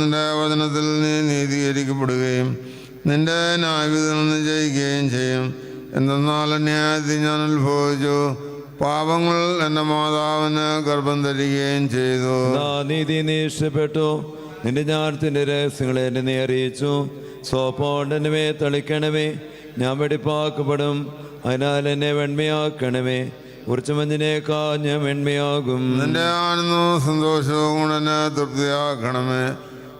നിന്റെ വചനത്തിൽ നീ നീതീകരിക്കപ്പെടുകയും നിന്റെ ന്യായവിധി നിന്ന് ജയിക്കുകയും ചെയ്യും. എന്തെന്നാൽ ന്യായത്തിൽ ഞാൻ അനുഭവിച്ചു പാപങ്ങൾ എന്റെ മാതാവിന് ഗർഭം ധരിക്കുകയും ചെയ്തു. നീതി നീ ഇഷ്ടപ്പെട്ടു നിന്റെ ജ്ഞാനത്തിന്റെ രഹസ്യങ്ങളെ എന്നെ നീ അറിയിച്ചു. സോപ്പോണ്ടനുമേ തളിക്കണമേ. ഞാൻ വെടിപ്പാക്കപ്പെടും. അതിനാൽ എന്നെ വെണ്മയാക്കണമേ. കുറച്ച് മഞ്ഞിനേക്കാൾ ഞാൻ വെണ്മയാകും. നിന്റെ ആനന്ദവും സന്തോഷവും കൊണ്ട് എന്നെ തൃപ്തിയാക്കണമേ.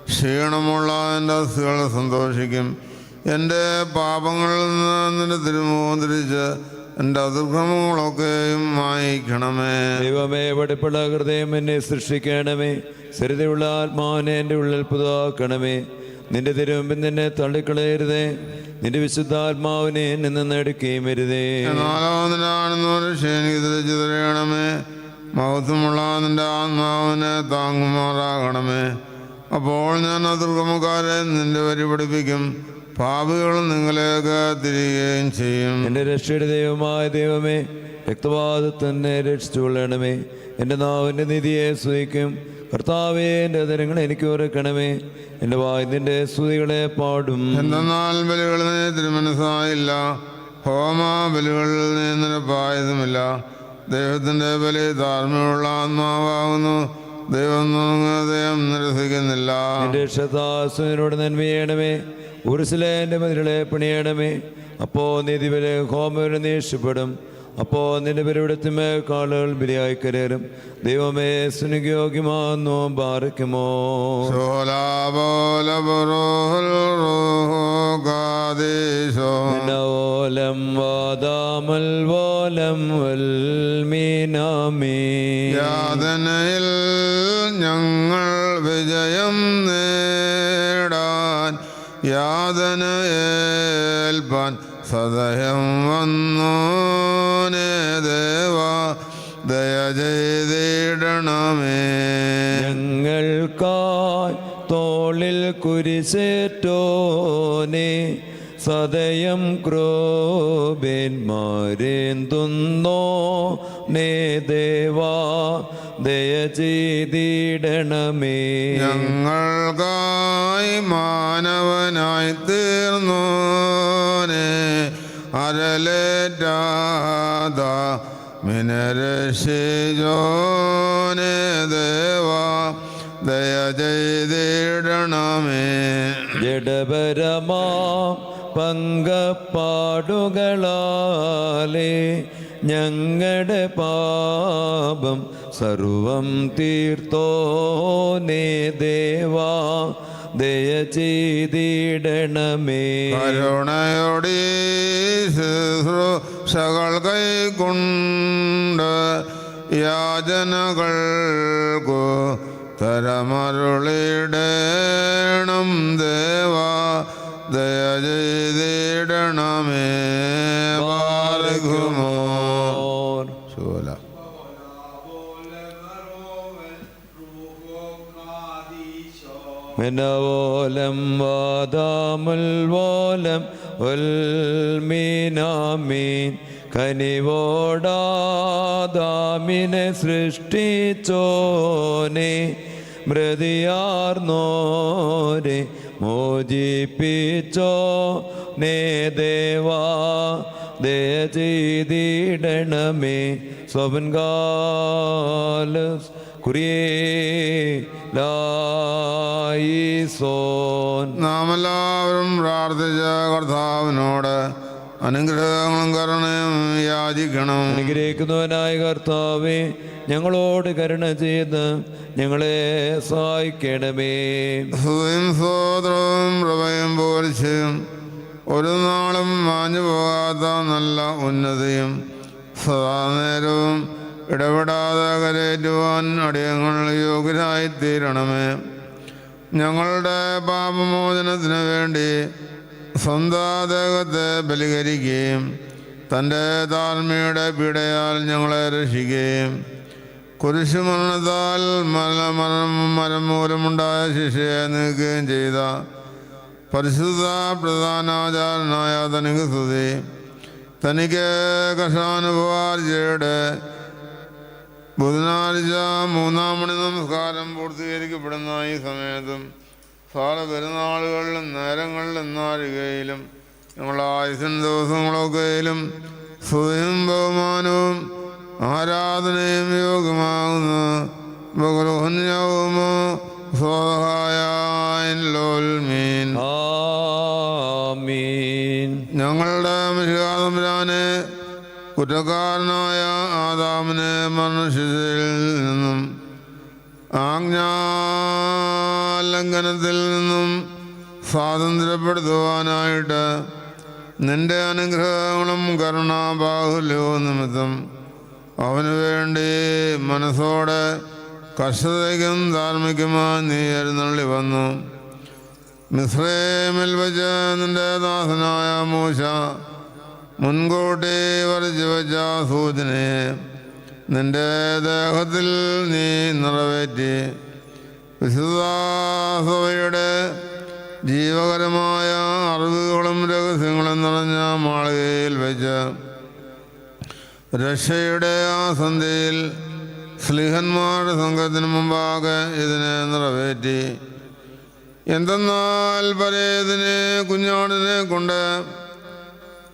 ക്ഷീണമുള്ള എന്റെ അസ്ഥികൾ സന്തോഷിക്കും. എന്റെ പാപങ്ങളിൽ നിന്ന് നിന്റെ തിരുമുഖം തിരിച്ച് എന്റെ അതിർക്രമങ്ങളൊക്കെയും വായിക്കണമേ ദൈവമേ വെടിപ്പുള്ള ഹൃദയം എന്നെ സൃഷ്ടിക്കണമേ. സ്ഥിരതയുള്ള ആത്മാവിനെ എന്റെ ഉള്ളിൽ പുതുതാക്കണമേ നിന്റെ തിരുമുമ്പിൽ നിന്നെ തള്ളിക്കളയരുതേ. നിന്റെ വിശുദ്ധാത്മാവിനെ എന്നെ നിന്ന് എടുക്കുകയും വരുതേ. നാലാമതിനാണെന്ന് ആനന്ദം ക്ഷീണിതരെ ചിതറിയണമേ. മഹത്വമുള്ള നിന്റെ ആത്മാവിനെ താങ്ങുമാറാകണമേ. അപ്പോൾ ഞാൻ അതിർക്രമക്കാരെ നിന്റെ വരി പഠിപ്പിക്കും. പാപികൾ നിങ്ങളെയൊക്കെ തിരികുകയും ചെയ്യും. എന്റെ രക്ഷയുടെ ദൈവമായ ദൈവമേ രക്തപാതത്തന്നെ രക്ഷിച്ചുകൊള്ളണമേ എന്റെ നാവിന്റെ നിധിയെ സ്തുതിക്കും. കർത്താവേ എന്റെ അതിരങ്ങൾ എനിക്ക് ഓർക്കണമേ എന്റെ വായുതിന്റെ സ്തുതികളെ പാടും. എന്തെന്നാൽ ബലികളിൽ നിന്ന് തിരുമനസ്സായില്ല. ഹോമ ബലികളിൽ നീ നിരപ്പായതുമില്ല. ദൈവത്തിന്റെ ബലി ധാർമ്മികമുള്ള ആത്മാവാകുന്നു. ദൈവം നിരസിക്കുന്നില്ല. എന്റെ രക്ഷതാസുവിനോട് നന്മയണമേ ഉരുസിലെ എന്റെ മതിലുകളെ ഹോമവില നീഷ്ടപ്പെടും അപ്പോൾ നിന്റെ പെരുവിടത്തിമേ കാളുകൾ ബലിയായി കരേരും ദൈവമേ സുനിയോഗ്യമാന്നോ ബാറയ്ക്കുമോ ഓലം വാദാമൽ വോലം വൽമീനാമേ യാതനയിൽ ഞങ്ങൾ വിജയം നേടാൻ യാതനയേൽപ്പാൻ സദയം വന്നോനേ ദേവാ ദയ ചെയ്തിടണമേ. ഞങ്ങൾക്കായി തോളിൽ കുരിശേറ്റോനെ സദയം ക്രോബേന്മാരേന്തുന്നോ നേ ദേവാ ദയ ചെയ്തിടണമേ. ഞങ്ങൾക്കായി മാനവനായി അരലേറ്റാത മിനരശിജോനെ ദേവാ ദയ ചെയ്തിടണമേ. ജഡപരമാ പങ്കപ്പാടുകളാലേ ഞങ്ങളുടെ പാപം സർവം തീർത്തോനേ ദേവാ. ദയ ചെയ്തിടണമേ. കരുണയോടെ ശുശ്രൂഷകൾ കൈകൊണ്ട് യാചനകൾക്കു തരമരുളിടേണം. ദേവാ ദയ ചെയ്തിടണമേ. പാർക്കുമോ മെനവോലം വാദാമുൽവോലം ഉൽമീനാമീൻ കനിവോടാദാമിനെ സൃഷ്ടിച്ചോനെ മൃതിയാർന്നോരെ മോചിപ്പിച്ചോ നേ ദേവാ ദയ ചെയ്തിടണമേ. നാം എല്ലാവരും പ്രാർത്ഥിച്ച കർത്താവിനോട് അനുഗ്രഹങ്ങളും കരുണയും യാചിക്കണം. അനുഗ്രഹിക്കുന്നവനായ കർത്താവെ ഞങ്ങളോട് കരുണ ചെയ്ത് ഞങ്ങളെ സഹായിക്കണമേ. സ്തുതിയും സ്വോത്രവും പ്രഭയും പോർച്ചയും ഒരു നാളും മാഞ്ഞു പോകാത്ത നല്ല ഉന്നതിയും സദാ നേരവും ഇടപെടാതെ കരേറ്റുവാൻ അടിയങ്ങൾ യോഗ്യരായിത്തീരണമേ ഞങ്ങളുടെ പാപമോചനത്തിന് വേണ്ടി സ്വന്താദേഹത്തെ ബലികരിക്കുകയും തന്റെ താൽമയുടെ പീഡയാൽ ഞങ്ങളെ രക്ഷിക്കുകയും കുരിശുമരണത്താൽ മല മരണം മരം മൂലമുണ്ടായ ശിക്ഷയെ നീക്കുകയും ചെയ്ത പരിശുദ്ധ പ്രധാനാചാരനായ തനിക്ക് സ്തുതി. തനിക്ക് കഷാനുഭവാർജയുടെ ബുധനാഴ്ച മൂന്നാം മണി നമസ്കാരം പൂർത്തീകരിക്കപ്പെടുന്ന ഈ സമയത്തും സാല പെരുന്നാളുകളിലും നേരങ്ങളിലും നാഴികയിലും ഞങ്ങളുടെ ആയുസൻ ദിവസങ്ങളൊക്കെയിലും സ്തുതിയും ബഹുമാനവും ആരാധനയും ലോൽമീൻ ആമീൻ. ഞങ്ങളുടെ മിശികാതമ്പുരാനെ കുറ്റക്കാരനായ ആദാമിനെ മനുഷ്യരിൽ നിന്നും ആജ്ഞാലംഘനത്തിൽ നിന്നും സ്വാതന്ത്ര്യപ്പെടുത്തുവാനായിട്ട് നിന്റെ അനുഗ്രഹങ്ങളും കരുണാബാഹുല്യവും നിമിത്തം അവനു വേണ്ടി മനസ്സോടെ കർഷതയ്ക്കും ധാർമ്മികമായി നീ എഴുന്നള്ളി വന്നു. മിശ്രമിൽ വെച്ച് നിന്റെ ദാസനായ മൂശ മുൻകൂട്ടി വർജിവച്ച വെച്ച സൂചനയെ നിന്റെ ദേഹത്തിൽ നീ നിറവേറ്റി. വിശുദ്ധാസഭയുടെ ജീവകരമായ അറിവുകളും രഹസ്യങ്ങളും നിറഞ്ഞ മാളികയിൽ വെച്ച് രക്ഷയുടെ ആ സന്ധ്യയിൽ സ്ലിഹന്മാരുടെ സംഘത്തിന് മുമ്പാകെ ഇതിനെ നിറവേറ്റി. എന്തെന്നാൽ പരേതിനെ കുഞ്ഞാടിനെ കൊണ്ട്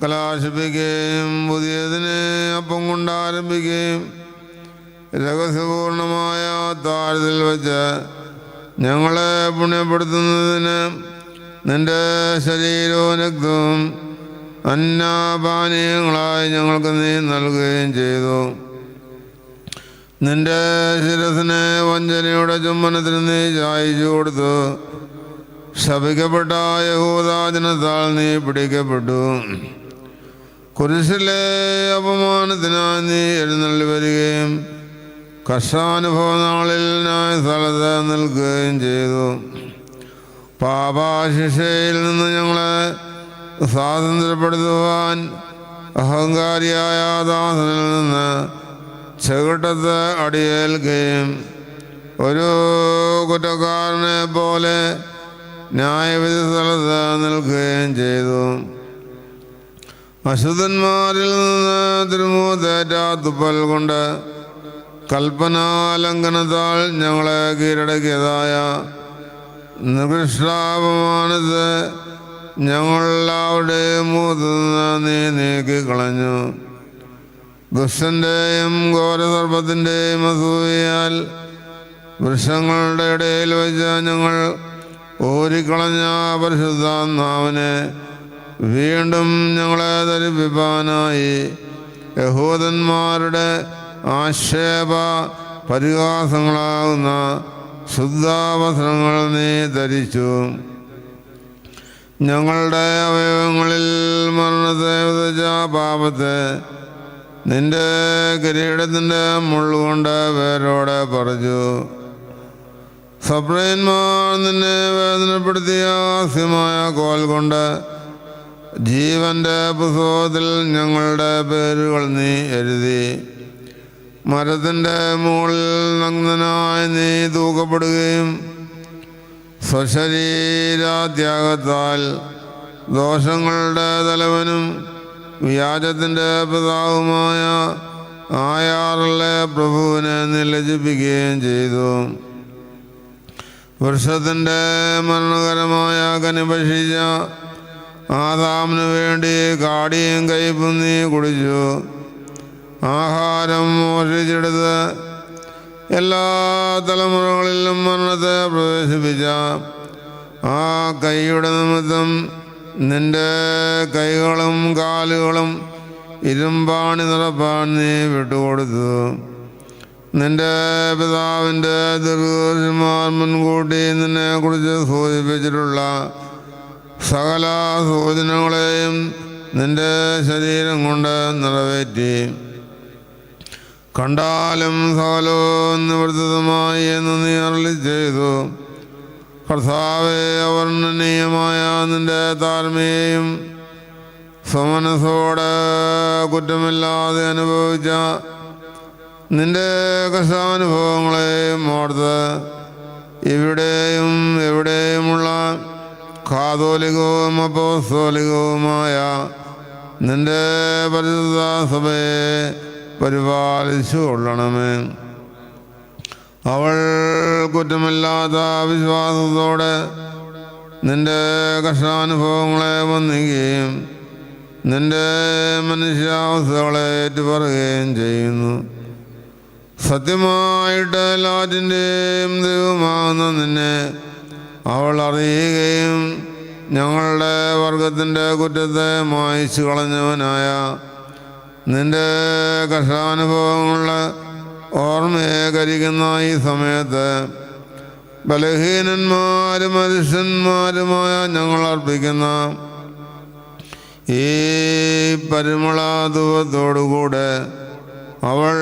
കലാശിപ്പിക്കുകയും പുതിയതിനെ അപ്പം കൊണ്ടാരംഭിക്കുകയും രഹസ്യപൂർണമായ താരത്തിൽ വെച്ച് ഞങ്ങളെ പുണ്യപ്പെടുത്തുന്നതിന് നിന്റെ ശരീരവും രക്തവും അന്നാപാനീയങ്ങളായി ഞങ്ങൾക്ക് നീ നൽകുകയും ചെയ്തു. നിന്റെ ശിരസിനെ വഞ്ചനയുടെ ചുമ്മനത്തിന് നീ ചായച്ചു കൊടുത്തു. ശപിക്കപ്പെട്ട യഹൂദാജനത്താൽ നീ പിടിക്കപ്പെട്ടു. കുരിശിലെ അപമാനത്തിനായി നീ എഴുന്നള്ളി വരികയും കർഷാനുഭവ നാളിൽ ഞാൻ സ്ഥലത്ത് നിൽക്കുകയും ചെയ്തു. പാപാശിഷയിൽ നിന്ന് ഞങ്ങളെ സ്വാതന്ത്ര്യപ്പെടുത്തുവാൻ അഹങ്കാരിയായ ദാസനിൽ നിന്ന് ചെകിട്ടത്ത് അടിയേൽക്കുകയും ഒരു കുറ്റക്കാരനെ പോലെ ന്യായവിധി സ്ഥലത്ത് നിൽക്കുകയും ചെയ്തു. അശുദ്ധന്മാരിൽ നിന്ന് തിരുമൂതേറ്റാത്തുപ്പൽ തുപ്പൽ കൊണ്ട് കൽപ്പനാലംഘനത്താൽ ഞങ്ങളെ കീഴടക്കിയതായ നികൃഷ്ടാപമാനത്ത് ഞങ്ങളെല്ലാവരുടെയും മുഖത്തുനിന്ന് നീ നീക്കിക്കളഞ്ഞു. ദുഷ്ടന്റെയും ഘോരസർപ്പത്തിന്റെയും അസൂയാൽ വൃക്ഷങ്ങളുടെ ഇടയിൽ വെച്ച് ഞങ്ങൾ ഊരിക്കളഞ്ഞ പരിശുദ്ധാത്മാവിനെ വീണ്ടും ഞങ്ങളെ ധരിപ്പിപ്പാനായി യഹൂദന്മാരുടെ ആക്ഷേപ പരിഹാസങ്ങളാകുന്ന ശുദ്ധാവസരങ്ങൾ നീ ധരിച്ചു. ഞങ്ങളുടെ അവയവങ്ങളിൽ മരണത്തെ വിതച്ച പാപത്തെ നിന്റെ കിരീടത്തിന്റെ മുള്ളുകൊണ്ട് പേരോടെ പറഞ്ഞു സപ്രയന്മാർ നിന്നെ വേദനപ്പെടുത്തിയ ആസ്യമായ കോൽ കൊണ്ട് ജീവന്റെ പുസ്തകത്തിൽ ഞങ്ങളുടെ പേരുകൾ നീ എഴുതി. മരത്തിന്റെ മുകളിൽ നഗ്നനായി നീ തൂക്കപ്പെടുകയും സ്വശരീരാത്യാഗത്താൽ ദോഷങ്ങളുടെ തലവനും വ്യാജത്തിന്റെ പിതാവുമായ ആയാറിലെ പ്രഭുവിനെ നിലജിപ്പിക്കുകയും ചെയ്തു. വൃക്ഷത്തിന്റെ മരണകരമായ കനിഭക്ഷിച്ച ആദാമിനു വേണ്ടി കാടിയും കയ്പും നീ കുടിച്ചു. ആഹാരം മോഷിച്ചെടുത്ത് എല്ലാ തലമുറകളിലും മരണത്തെ പ്രവേശിപ്പിച്ച ആ കൈയുടെ നിമിത്തം നിന്റെ കൈകളും കാലുകളും ഇരുമ്പാണി നിറപ്പാൻ നീ വിട്ടുകൊടുത്തു. നിന്റെ പിതാവിന്റെ ദീർഘമാർ മുൻകൂട്ടി നിന്നെ കുറിച്ച് സൂചിപ്പിച്ചിട്ടുള്ള സകല സൂചനകളെയും നിന്റെ ശരീരം കൊണ്ട് നിറവേറ്റി. കണ്ടാലും സകലോ നിവർത്തിതമായി എന്ന് നീ അരളി ചെയ്തു. കർത്താവെ അവർണനീയമായ നിന്റെ താഴ്മയെയും സമനസോടെ കുറ്റമില്ലാതെ അനുഭവിച്ച നിന്റെ കഷാനുഭവങ്ങളെയും ഓർത്ത് ഇവിടെയും എവിടെയുമുള്ള കാതോലികവും അപ്പോസ്തോലികവുമായ നിന്റെ പരിശുദ്ധ പരിപാലിച്ചു കൊള്ളണമേ അവൾ കുറ്റമില്ലാത്ത വിശ്വാസത്തോടെ നിന്റെ കഷ്ടാനുഭവങ്ങളെ വന്നിക്കുകയും നിന്റെ മനുഷ്യാവസ്ഥകളെ ഏറ്റുപറയുകയും ചെയ്യുന്നു. സത്യമായിട്ട് എല്ലാറ്റിന്റെയും ദൈവമാകുന്ന നിന്നെ അവൾ അറിയുകയും ഞങ്ങളുടെ വർഗത്തിന്റെ കുറ്റത്തെ മായിച്ചു കളഞ്ഞവനായ നിന്റെ കഷാനുഭവങ്ങളുടെ ഓർമ്മയെ കരിക്കുന്ന ഈ സമയത്ത് ബലഹീനന്മാരും മനുഷ്യന്മാരുമായ ഞങ്ങൾ അർപ്പിക്കുന്ന ഈ പരിമള ധൂപത്തോടുകൂടെ അവൾ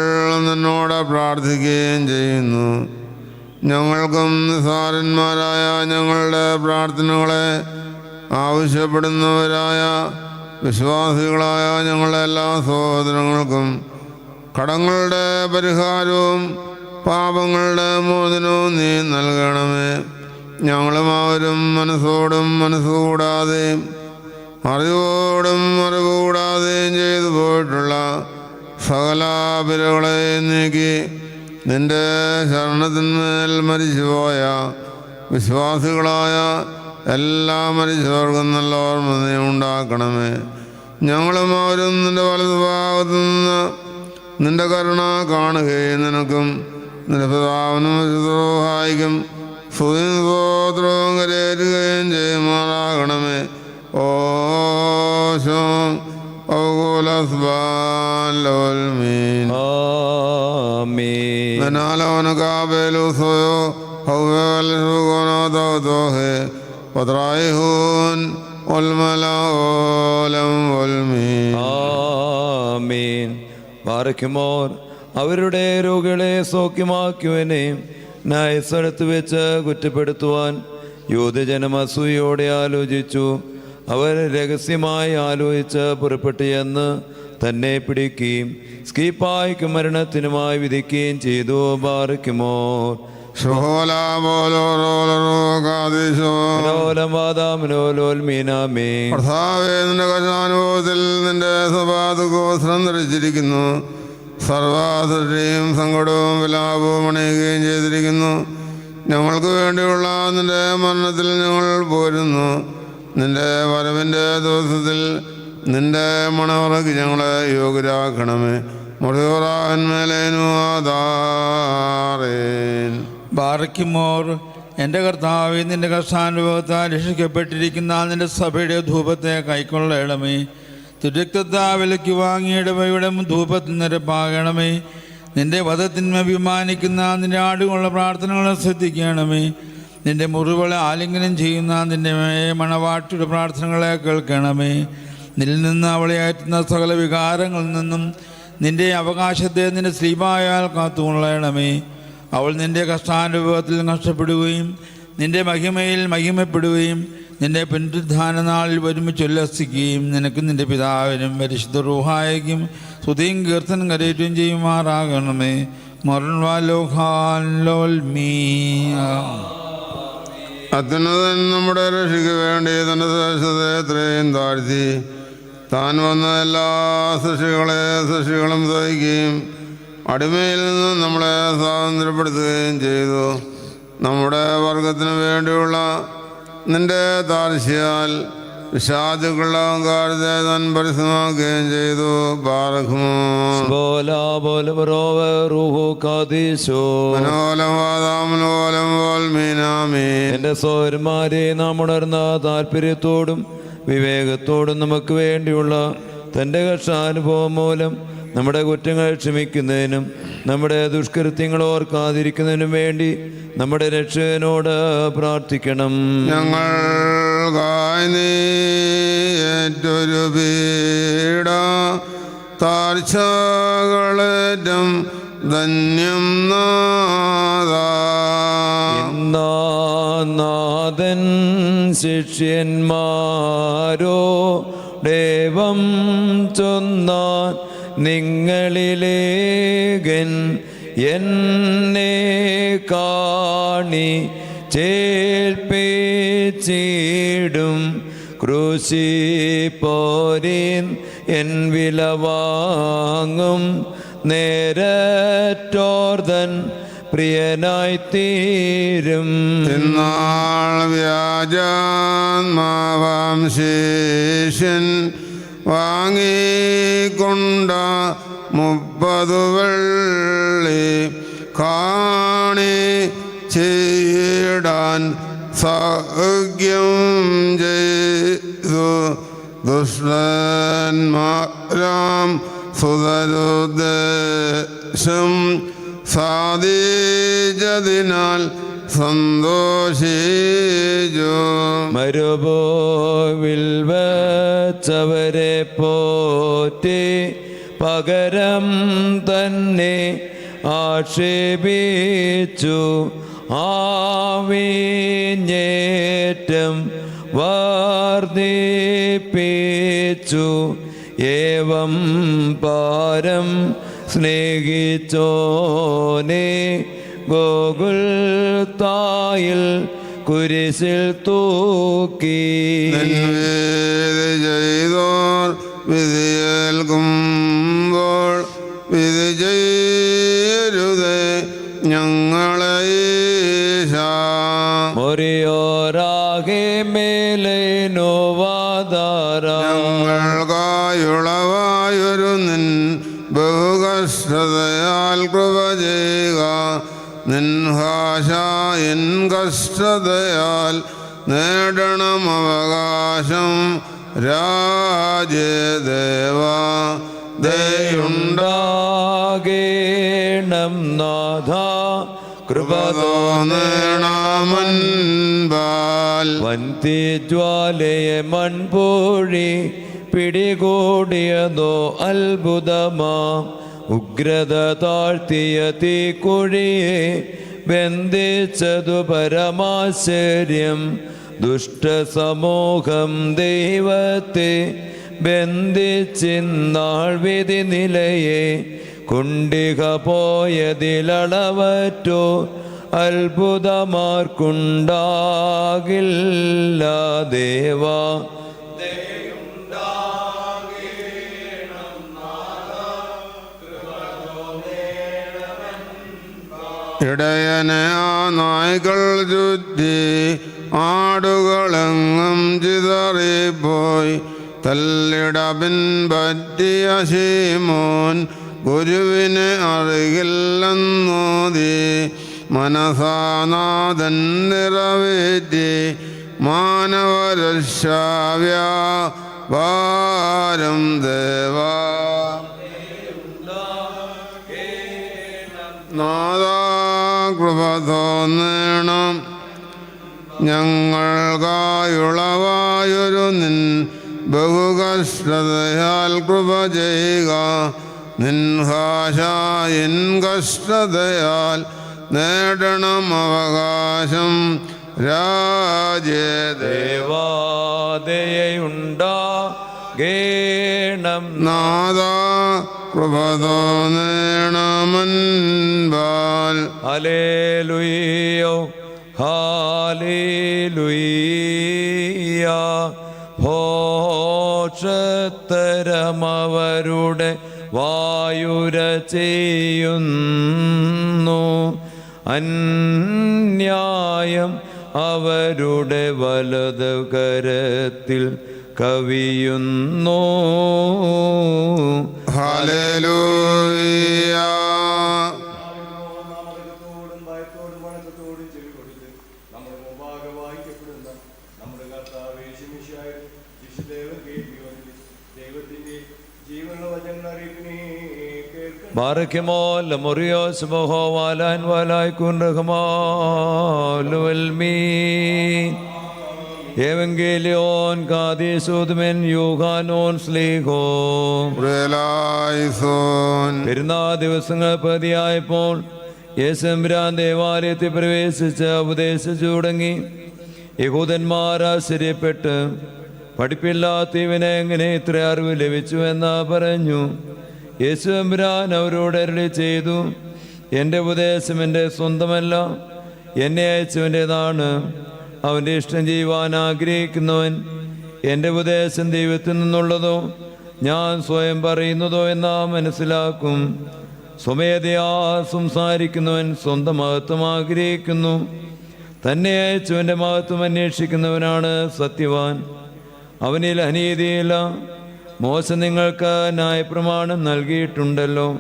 നിന്നോട് പ്രാർത്ഥിക്കുകയും ചെയ്യുന്നു. ഞങ്ങൾക്കും സാരന്മാരായ ഞങ്ങളുടെ പ്രാർത്ഥനകളെ ആവശ്യപ്പെടുന്നവരായ വിശ്വാസികളായ ഞങ്ങളുടെ എല്ലാ സഹോദരങ്ങൾക്കും കടങ്ങളുടെ പരിഹാരവും പാപങ്ങളുടെ മോചനവും നീ നൽകണമേ. ഞങ്ങളും അവരും മനസ്സോടും മനസ്സുകൂടാതെയും അറിവോടും അറിവുകൂടാതെയും ചെയ്തു പോയിട്ടുള്ള സകല നീക്കി നിന്റെ ശരണത്തിന്മേൽ മരിച്ചുപോയ വിശ്വാസികളായ എല്ലാ മരിച്ചവർക്കും നല്ല ഓർമ്മ നീ ഉണ്ടാക്കണമേ. ഞങ്ങളും അവരും നിന്റെ വലതുഭാഗത്തു നിന്ന് നിന്റെ കരുണ കാണുകയും നിനക്കും നിന്റെ പിതാവിനും സഹായിക്കും സുതീന്ത്രവും കരയേറ്റുകയും ചെയ്യുമാറാകണമേ. ഓശം ഔകുലസ്ബാലോൽമീൻ ആമീൻ. ആമീൻ. പാറയ്ക്കുമോർ അവരുടെ രോഗികളെ സൗഖ്യമാക്കുവനെ. നയസ്ഥലത്ത് വെച്ച് കുറ്റപ്പെടുത്തുവാൻ യൂതജനം അസൂയോടെ ആലോചിച്ചു. അവർ രഹസ്യമായി ആലോചിച്ച് പുറപ്പെട്ടു എന്ന് തന്നെ പിടിക്കുകയും സ്കീപ്പായ്ക്ക് മരണത്തിനുമായി വിധിക്കുകയും ചെയ്തു. ബാറിക്കുമോ? കർത്താവേ നിന്റെ കഥാനുഭവത്തിൽ നിന്റെ ധരിച്ചിരിക്കുന്നു. സർവാധൃതിയും സങ്കടവും വിലാപവും അണയുകയും ചെയ്തിരിക്കുന്നു. ഞങ്ങൾക്ക് വേണ്ടിയുള്ള നിന്റെ മരണത്തിൽ ഞങ്ങൾ പോരുന്നു. നിന്റെ വരവിന്റെ ദിവസത്തിൽ നിന്റെ മണവറക്ക് ഞങ്ങളെ യോഗ്യരാക്കണമേ. ബാറയ്ക്കുമോർ എന്റെ കർത്താവ് നിന്റെ കർഷാനുഭവത്താൽ രക്ഷിക്കപ്പെട്ടിരിക്കുന്ന നിന്റെ സഭയുടെ ധൂപത്തെ കൈക്കൊള്ളണമേ. തുരക്തത്താ വിലയ്ക്ക് വാങ്ങിയിടവയുടെ ധൂപത്തിൽ നിരപ്പാകണമേ. നിന്റെ വധത്തിന്മ അഭിമാനിക്കുന്ന നിന്റെ ആടുകളുടെ പ്രാർത്ഥനകളെ ശ്രദ്ധിക്കണമേ. നിന്റെ മുറിവുകളെ ആലിംഗനം ചെയ്യുന്ന നിന്റെ മണവാട്ടിയുടെ പ്രാർത്ഥനകളെ കേൾക്കണമേ. നിന്നിൽ നിന്ന് അവളെ അയറ്റുന്ന സകല വികാരങ്ങളിൽ നിന്നും നിന്റെ അവകാശത്തെ നിന്റെ ശ്രീമായാൽ കാത്തുകൊള്ളണമേ. അവൾ നിന്റെ കഷ്ടാനുഭവത്തിൽ നഷ്ടപ്പെടുകയും നിന്റെ മഹിമയിൽ മഹിമപ്പെടുകയും നിന്റെ പുനരുദ്ധാന നാളിൽ ഒരുമിച്ച് ഉല്ലസിക്കുകയും നിനക്കും നിന്റെ പിതാവിനും പരിശുദ്ധ റൂഹായക്കും സ്തുതിയും കീർത്തനം കരയറ്റുകയും ചെയ്യുമാറാകണമേ. അത്യുന്നതൻ നമ്മുടെ രക്ഷയ്ക്ക് വേണ്ടി ദേശത്തെ എത്രയും താഴ്ത്തി താൻ വന്ന എല്ലാ സൃഷ്ടികളെ സൃഷ്ടികളും സഹിക്കുകയും അടിമയിൽ നിന്ന് നമ്മളെ സ്വാതന്ത്ര്യപ്പെടുത്തുകയും ചെയ്തു. നമ്മുടെ വർഗത്തിന് വേണ്ടിയുള്ള നിന്റെ താർശിയാൽ വിഷാദുക്കളുടെ അഹങ്കാരത്തെ താൻ പരിസമാക്കുകയും ചെയ്തു. മനോലം എന്റെ സോരന്മാരെ നാം ഉണർന്ന താല്പര്യത്തോടും വിവേകത്തോടും നമുക്ക് വേണ്ടിയുള്ള തന്റെ കർഷാനുഭവം മൂലം നമ്മുടെ കുറ്റങ്ങൾ ക്ഷമിക്കുന്നതിനും നമ്മുടെ ദുഷ്കൃത്യങ്ങൾ ഓർക്കാതിരിക്കുന്നതിനും വേണ്ടി നമ്മുടെ രക്ഷകനോട് പ്രാർത്ഥിക്കണം. ഞങ്ങൾ ഏറ്റൊരു പീഡ താഴ്ചകളേറ്റം ധന്യം നാദാ. നാഥൻ ശിഷ്യന്മാരോ ദേവം ചൊന്നാൻ നിങ്ങളിലേകൻ എന്നെ കാണി ചേൽപ്പിച്ചിടും. ക്രൂശി പോരീൻ എൻ വില വാങ്ങും. നേരറ്റോർതൻ പ്രിയനായിത്തീരും. തിന്നാൾ വ്യാജാത്മാവാം ശേഷൻ വാങ്ങിക്കൊണ്ട മുപ്പതു വെള്ളി കാണി ചെയ്യിടാൻ സൗഖ്യം ചെയ്തു. ദുഷ്ടന്മാരാം സുതരുദ്ദേശം സാധിച്ചതിനാൽ സന്തോഷിച്ചു. മരുഭോവിൽ വച്ചവരെ പോറ്റി പകരം തന്നെ ആക്ഷേപിച്ചു. ആവിഞ്ഞേറ്റം വർദ്ധിപ്പിച്ചു. ഏവം പാരം സ്നേഹിച്ചോനെ ഗോകുൽ തായിൽ കുരിശിൽ തൂക്കി. ചെയ്തോർ വിധിയേൽക്കുമ്പോൾ ചെയ്യുക നിൻഹാശായൻ കഷ്ടതയാൽ നേടണം അവകാശം രാജദേവ. ദയുണ്ടാകേണം നാഥ. കൃപതോ നേണമൻപാൽ വന്തിജ്വാലയെ മൺപൂഴി പിടികൂടിയതോ അത്ഭുതമാ. ഉഗ്രത താഴ്ത്തിയ തീക്കുഴിയെ ബന്ധിച്ചതു പരമാശ്ചര്യം. ദുഷ്ടസമൂഹം ദൈവത്തെ ബന്ധിച്ചിന്നാൾ വിധി നിലയെ കുണ്ടിക പോയതിലളവറ്റോ അത്ഭുതമാർക്കുണ്ടാകില്ല ദേവാ. ഇടയനെ ആ നായ്കൾ ചുറ്റി ആടുകളെങ്ങും ചിതറിപ്പോയി. തല്ലിടപിൻ പറ്റിയ ശീമോൻ ഗുരുവിനെ അറിയില്ലെന്നോതി. മനസാനാഥൻ നിറവേറ്റി മാനവരക്ഷാവ്യ വാരം ദേവാ. നാദാ കൃപ തോന്നണം ഞങ്ങൾക്കായുളവായൊരു നിൻ ബഹുകഷ്ടതയാൽ കൃപ ചെയ്യുക. നിൻഹാശായിൻ കഷ്ടതയാൽ നേടണം അവകാശം. രാജേദേ ദേവാദയുണ്ടാകേണം നാദാ കൃപ ഹലേലുയ്യോ ഹാലേലുയ്യ ഭോഷത്തരമവരുടെ വായുര ചെയ്യുന്നു. അന്യായം അവരുടെ വലത് കരത്തിൽ കവിയുന്നു. ചെവി കൊടുത്ത് നമ്മുടെ മുമ്പാകെ ഏവങ്കേലിയോൻ കാതീസൂദ്മെൻ യൂഹാനോൻ സ്ലീഹോ. പെരുന്നാ ദിവസങ്ങൾ പ്രതിയായപ്പോൾ യേശുരാൻ ദേവാലയത്തിൽ പ്രവേശിച്ച് ഉപദേശിച്ചു തുടങ്ങി യഹൂദന്മാർ ആശ്ചര്യപ്പെട്ട് പഠിപ്പില്ലാത്ത ഇവനെ എങ്ങനെ ഇത്ര അറിവ് ലഭിച്ചുവെന്ന് പറഞ്ഞു. യേശുരാൻ അവരോട് അരളി ചെയ്തു എന്റെ ഉപദേശം എന്റെ സ്വന്തമല്ല എന്നെ അയച്ചവന്റേതാണ്. അവന്റെ ഇഷ്ടം ചെയ്യുവാൻ ആഗ്രഹിക്കുന്നവൻ എന്റെ ഉപദേശം ദൈവത്തിൽ നിന്നുള്ളതോ ഞാൻ സ്വയം പറയുന്നതോ എന്നാ മനസ്സിലാക്കും. സ്വമേധയാ സംസാരിക്കുന്നവൻ സ്വന്തം മഹത്വം ആഗ്രഹിക്കുന്നു. തന്നെ അയച്ചവന്റെ മഹത്വം അന്വേഷിക്കുന്നവനാണ് സത്യവാൻ. അവനിൽ അനീതിയില്ല. മോശം നിങ്ങൾക്ക് ന്യായപ്രമാണം നൽകിയിട്ടുണ്ടല്ലോ.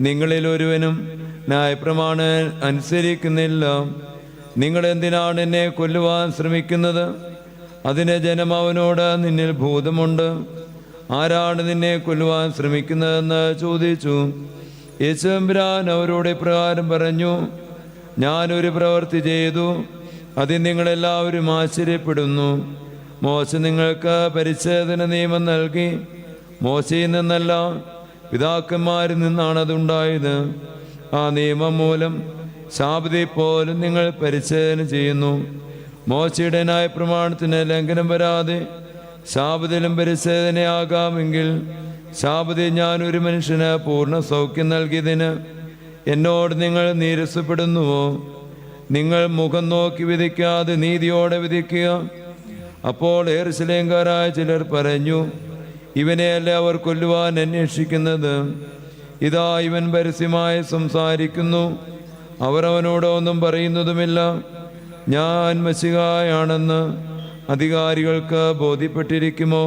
നിങ്ങളിൽ ഒരുവനും ന്യായപ്രമാണം അനുസരിക്കുന്നില്ല. നിങ്ങൾ എന്തിനാണ് എന്നെ കൊല്ലുവാൻ ശ്രമിക്കുന്നത്? അതിന് ജനം അവനോട് നിന്നിൽ ഭൂതമുണ്ട്. ആരാണ് നിന്നെ കൊല്ലുവാൻ ശ്രമിക്കുന്നതെന്ന് ചോദിച്ചു. യേശുരാൻ അവരോട് ഇപ്രകാരം പറഞ്ഞു ഞാനൊരു പ്രവൃത്തി ചെയ്തു. അതിൽ നിങ്ങളെല്ലാവരും ആശ്ചര്യപ്പെടുന്നു. മോശ നിങ്ങൾക്ക് പരിച്ഛേദന നിയമം നൽകി. മോശയിൽ നിന്നല്ല പിതാക്കന്മാരിൽ നിന്നാണ് അതുണ്ടായത്. ആ നിയമം മൂലം ശാപതി പോലും നിങ്ങൾ പരിച്ഛേദന ചെയ്യുന്നു. മോശയുടെ ന്യായ പ്രമാണത്തിന് ലംഘനം വരാതെ ശാപതിലും പരിച്ഛേദനയാകാമെങ്കിൽ ശാപതി ഞാൻ ഒരു മനുഷ്യന് പൂർണ സൗഖ്യം നൽകിയതിന് എന്നോട് നിങ്ങൾ നീരസപ്പെടുന്നുവോ? നിങ്ങൾ മുഖം നോക്കി വിധിക്കാതെ നീതിയോടെ വിധിക്കുക. അപ്പോൾ ഏറുസലേങ്കാരായ ചിലർ പറഞ്ഞു ഇവനെയല്ല അവർ കൊല്ലുവാൻ അന്വേഷിക്കുന്നത്. ഇതാ ഇവൻ പരസ്യമായി സംസാരിക്കുന്നു. അവർ അവനോട് ഒന്നും പറയുന്നതുമില്ല. ഞാൻ മസികായാണെന്ന് അധികാരികൾക്ക് ബോധ്യപ്പെട്ടിരിക്കുമോ?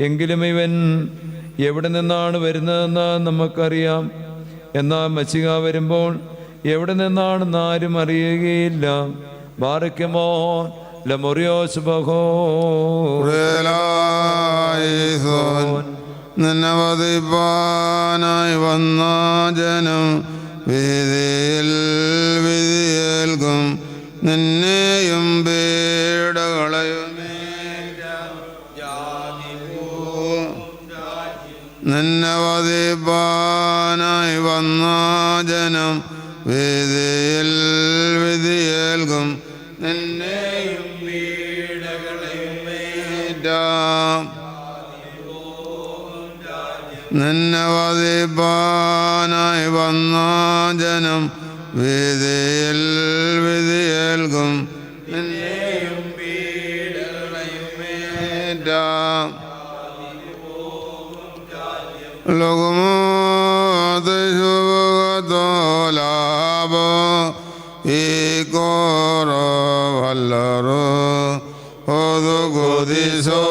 എങ്കിലും ഇവൻ എവിടെ നിന്നാണ് വരുന്നതെന്ന് നമുക്കറിയാം. എന്നാൽ മസിക വരുമ്പോൾ എവിടെ നിന്നാണെന്ന് ആരും അറിയുകയില്ല. ബാറയ്ക്കുമോ? ലമൊറിയോസ് ബഹോ നിന്നെ വധിപ്പാനായി വന്ന ജനം വീതിയിൽ വിധിയേൽക്കും നിന്നെയും പീഡകളയുമേ നിന്നെ വധിപ്പാനായി വന്ന ജനം വീതിയിൽ വിധിയേൽക്കും നിന്നെ വധിപ്പാനായി വന്ന ജനം വിധിയിൽ വിധിയേൽക്കും. ലോകമോലാഭ ഈ കോറോ വല്ലറോ Bodhiso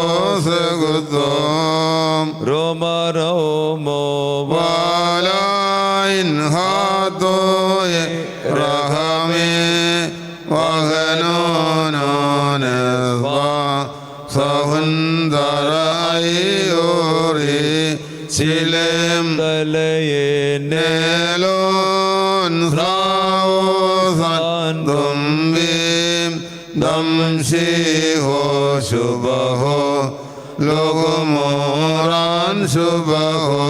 Sagutam Roma Romo Vala in Hatoye Rahame Vahanonanasva Sahundarai Ori Silem Dalaye Nelo दमसी हो शुभ हो लोग मोरान शुभ हो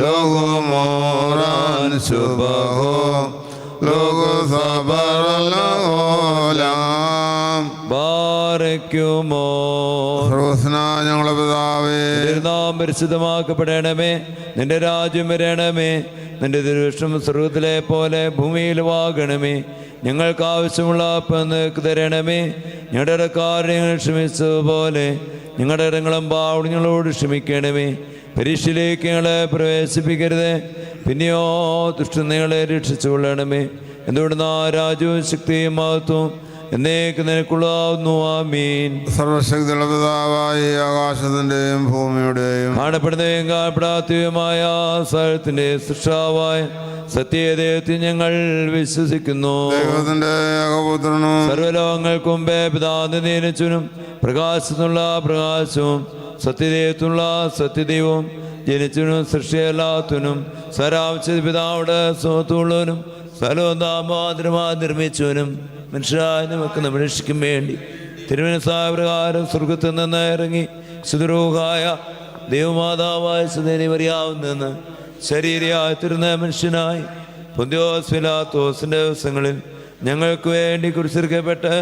लोग मोरान शुभ हो लोग സർവസ്ന ഞങ്ങളെ പിതാവേ. നാം പരിശുദ്ധമാക്കപ്പെടണമേ. നിന്റെ രാജ്യം വരണമേ. നിന്റെ ദുരുഷം സ്വർഗത്തിലെ പോലെ ഭൂമിയിൽ വാകണമേ ഞങ്ങൾക്ക് ആവശ്യമുള്ള നിനക്ക് തരണമേ. ഞങ്ങളുടെ ഇടക്കാരെ ഞങ്ങൾ ക്ഷമിച്ചതുപോലെ ഞങ്ങളുടെ ഇടങ്ങളും പാവണങ്ങളോട് ഞങ്ങളോട് ക്ഷമിക്കണമേ. പരീക്ഷയിലേക്ക് ഞങ്ങളെ പ്രവേശിപ്പിക്കരുത്. പിന്നെയോ ദുഷ്ടങ്ങളെ രക്ഷിച്ചു കൊള്ളണമേ എന്തുകൊണ്ട് ആ രാജ്യവും ശക്തിയും മഹത്വവും എന്നേക്ക് നിനക്കുള്ളാവുന്നു ആമീൻ. സർവശക്തിയുള്ള പിതാവായി ആകാശത്തിന്റെയും ഭൂമിയുടെയും കാണപ്പെടുന്നതും കാണപ്പെടാത്തതുമായ സ്ഥലത്തിന്റെ സൃഷ്ടാവായ സത്യദൈവത്തിൽ ഞങ്ങൾ വിശ്വസിക്കുന്നു. ദൈവത്തിന്റെ ഏകപുത്രനും സർവലോകങ്ങൾക്ക് മുമ്പേ പിതാവിന്റെ നീനച്ചനും പ്രകാശത്തിനുള്ള പ്രകാശവും സത്യദേവത്തിനുള്ള സത്യദൈവവും ജനിച്ചനും സൃഷ്ടിയല്ലാത്തനും സരാവശ്യ പിതാവുടെ സ്വത്തുള്ളവനും സ്ഥലവും താമാതിരമാ നിർമ്മിച്ചവനും മനുഷ്യരായ നമുക്ക് മനുഷ്യക്കും വേണ്ടി. തിരുവനന്തപുരകാരം പ്രകാരം സ്വർഗത്തിൽ നിന്ന് ഇറങ്ങി സുദുരോഹായ ദേവമാതാവായ സുദേനി അറിയാവുന്നെന്ന് ശരീരയായി തിരുന്ന മനുഷ്യനായി പൊന്തിയോസ് ഫിലാത്തോസിന്റെ ദിവസങ്ങളിൽ ഞങ്ങൾക്ക് വേണ്ടി കുറിച്ചെടുക്കപ്പെട്ട്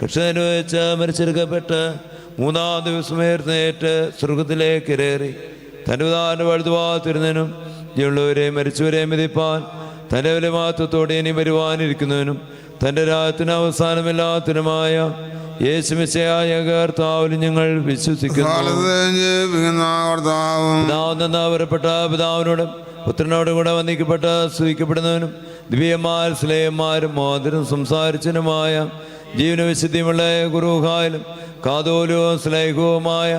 കൃഷ്ണനുവെച്ച് മരിച്ചെടുക്കപ്പെട്ട് മൂന്നാം ദിവസം ഉയർന്നേറ്റ് സ്വർഗത്തിലേക്ക് ഇരേറി തന്റെ വഴുതുവാ വഴുതുവാത്തിരുന്നതിനും ജീവനുള്ളവരെയും മരിച്ചവരെയും വിധിപ്പാൻ തന്റെ വലിയ ഇനി വരുവാനിരിക്കുന്നതിനും തന്റെ രാജ്യത്തിന് അവസാനമില്ലാത്തതിനുമായ യേശുമിശയായ കർത്താവിലും ഞങ്ങൾ വിശ്വസിക്കുന്നു. അവരപ്പെട്ട പിതാവിനോടും പുത്രനോട് കൂടെ വന്ദിക്കപ്പെട്ട സ്തുതിക്കപ്പെടുന്നവനും ദിവ്യമാർ സ്ലേയന്മാരും മോദരും സംസാരിച്ചനുമായ ജീവനവിശുദ്ധിയുമുള്ള ഗുരുഹായാലും കാതോലവും സ്ലേഹവുമായ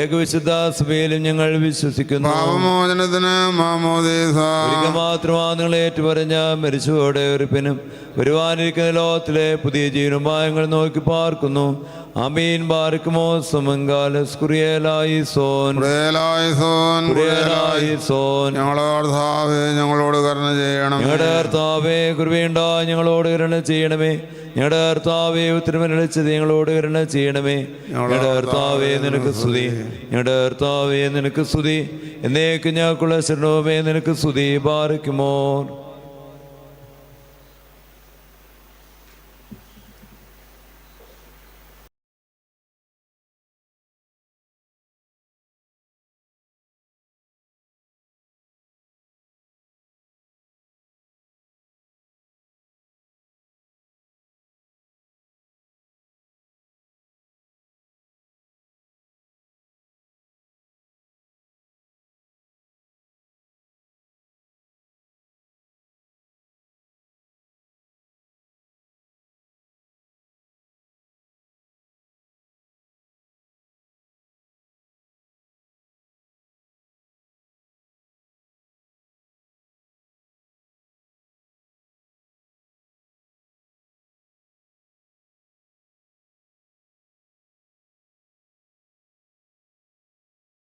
ഏകവിശുദ്ധ സഭയിലും ഞങ്ങൾ വിശ്വസിക്കുന്നു. പാപമോചനത്തിന് മാത്രമാ നിങ്ങൾ ഏറ്റുപറഞ്ഞ മരിച്ചുപോടെ ഒരുപ്പിനും വരുവാനിരിക്കുന്ന ലോകത്തിലെ പുതിയ ജീവനുമായങ്ങൾ നോക്കി പാർക്കുന്നു. അമീൻ ബാർക്കുമോ സുമംഗാലസ് കുറിയലായി സോൻ. പ്രിയലായുസോൻ കുറിയലായി സോൻ. ഞങ്ങളെ കർത്താവേ ഞങ്ങളോട് കരുണ ചെയ്യണം ഞങ്ങളുടെ കർത്താവേ കൃപയുണ്ട ഞങ്ങളോട് കരുണ ചെയ്യണമേ. ഞങ്ങളുടെ കർത്താവേ ഉത്തരമനളിച്ചത് ഞങ്ങളോട് കരുണ ചെയ്യണമേ. ഞങ്ങളുടെ കർത്താവേ നിനക്ക് സ്തുതി. ഞങ്ങളുടെ കർത്താവേ നിനക്ക് സ്തുതി. എന്നേക്ക് ഞങ്ങൾക്കുള്ള ശരണവുമേ നിനക്ക് സ്തുതി. ബാറിക്കുമോ